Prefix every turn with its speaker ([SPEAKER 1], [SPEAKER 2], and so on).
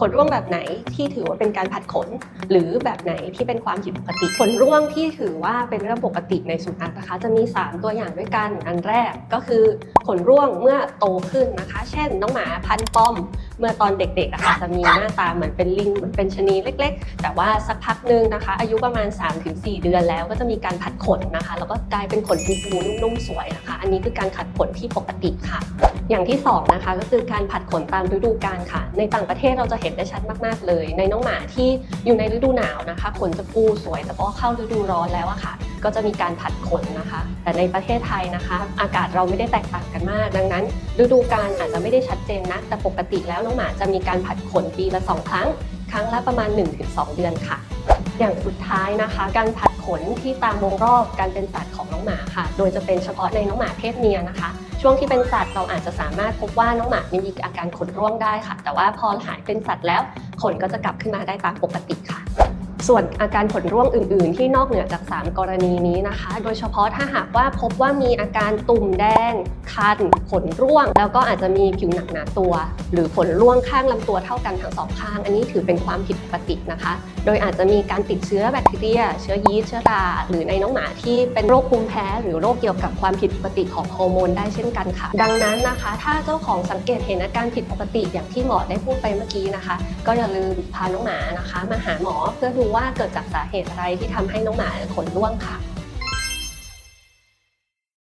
[SPEAKER 1] ขนร่วงแบบไหนที่ถือว่าเป็นการผัดขน หรือแบบไหนที่เป็นความผิดปกติ ขนร่วงที่ถือว่าเป็นเรื่องปกติในสุนัขนะคะ จะมี 3 ตัวอย่างด้วยกันอันแรกก็คือขนร่วงเมื่อโตขึ้นนะคะ เช่น น้องหมาพันป้อม เมื่อตอนเด็กๆอะค่ะจะมีหน้าตาเหมือนเป็นลิงเหมือนเป็นชะนีเล็ก ๆ แต่ว่าสักพักหนึ่งนะคะ อายุประมาณ 3-4 เดือนแล้วก็จะมีการผัดขนนะคะ แล้วก็กลายเป็นขนฟูๆนุ่มๆสวยนะคะ อันนี้คือการขัดขนที่ปกติค่ะ อย่างที่สองนะคะก็คือการผัดขนตามฤดูกาลค่ะ ในต่างประเทศเราจะเห็นได้ชัดมากๆเลย ในน้องหมาที่อยู่ในฤดูหนาวนะคะขนจะฟูสวยแต่พอเข้าฤดูร้อนแล้วอะค่ะ ก็จะมีการผัดขนนะคะ แต่ในประเทศไทยนะคะ อากาศเราไม่ได้แตกต่างกันมาก ดังนั้น ฤดูกาลอาจจะไม่ได้ชัดเจนนะแต่ปกติแล้วน้องหมาจะมีการผัดขนปีละสองครั้ง ครั้งละประมาณ 1-2 เดือนค่ะอย่างสุดท้ายนะคะ การผัดขนที่ตามวงรอบการเป็นสัตว์ของน้องหมาค่ะ โดยจะเป็นเฉพาะในน้องหมาเพศเมียนะคะ ช่วงที่เป็นสัตว์เราอาจจะสามารถพบว่าน้องหมามีอาการขนร่วงได้ค่ะ แต่ว่าพอหายเป็นสัตว์แล้วขนก็จะกลับขึ้นมาได้ตามปกติค่ะ ส่วนอาการขนร่วงอื่น ๆ ที่นอกเหนือจาก 3 กรณีนี้นะคะ โดยเฉพาะถ้าหากว่าพบว่ามีอาการตุ่มแดง คันขนร่วง แล้วก็อาจจะมีผิวหนักหนาตัว หรือขนร่วงข้างลำตัวเท่ากันทั้งสองข้าง อันนี้ถือเป็นความผิดปกตินะคะ โดยอาจจะมีการติดเชื้อแบคทีเรีย เชื้อยีสต์เชื้อราหรือในน้องหมาที่เป็นโรคภูมิแพ้ หรือโรคเกี่ยวกับความผิดปกติของฮอร์โมนได้เช่นกันค่ะ ดังนั้นนะคะ ถ้าเจ้าของสังเกตเห็นอาการผิดปกติอย่างที่หมอได้พูดไปเมื่อกี้นะคะ ก็อย่าลืมพาน้องหมานะคะ มาหาหมอเพื่อดูว่าเกิดจากสาเหตุอะไรที่ทำให้น้องหมาขนร่วงค่ะ